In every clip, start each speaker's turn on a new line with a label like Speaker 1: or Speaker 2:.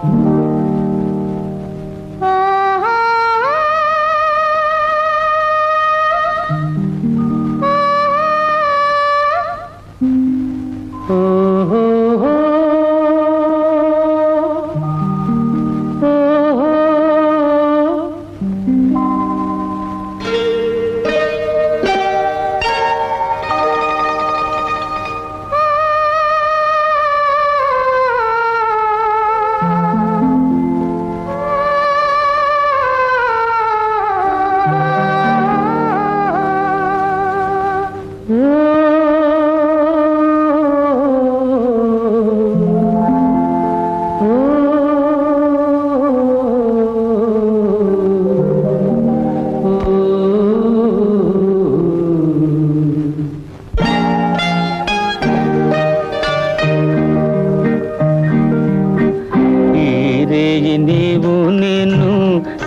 Speaker 1: Thank you.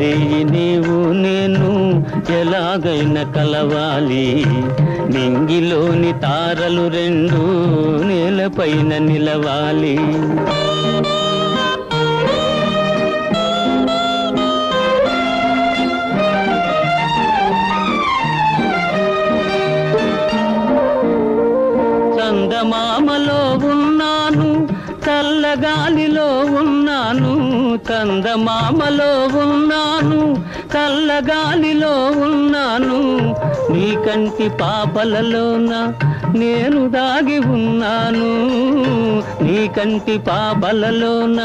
Speaker 1: ఈ నీవు నేను ఎలాగైనా కలవాలి. నింగిలోని తారలు రెండు నేలపైన నిలవాలి. చందమామలో ఉన్నాను చల్లగాలిలో ఉన్నాను చందమామలో ఉన్నాను చల్లగాలిలో ఉన్నాను. నీ కంటి పాపలలోన నేను దాగి ఉన్నాను. నీ కంటి పాపలలోన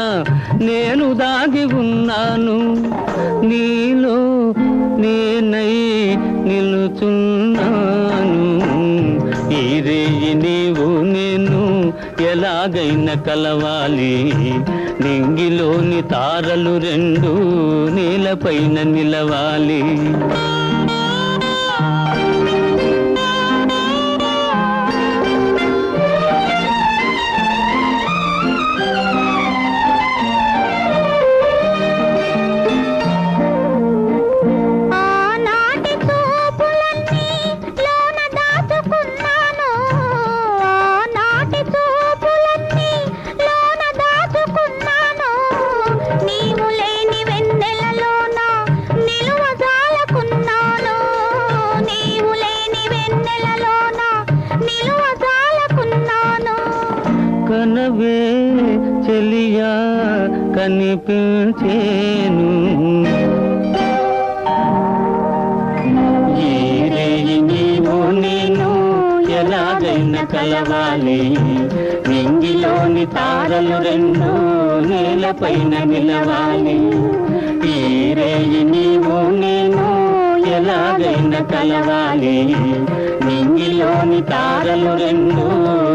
Speaker 1: నేను దాగి ఉన్నాను. నీలో నేనై నిలుచున్నా. ఎలాగైన కలవాలి. నింగిలోని తారలు రెండు నీలపైన నిలవాలి. కనవే చెలియా కనిపించేను. నీవు నేను ఎలాగైనా కలవాలి. నింగిలోని తారలు రెండు నేలపైన నిలవాలి. ఈ రేయి నీవు నేను ఎలాగైనా కలవాలి. నింగిలోని తారలు రెండు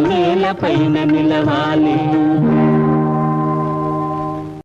Speaker 1: నేలపైన నిలవాలి.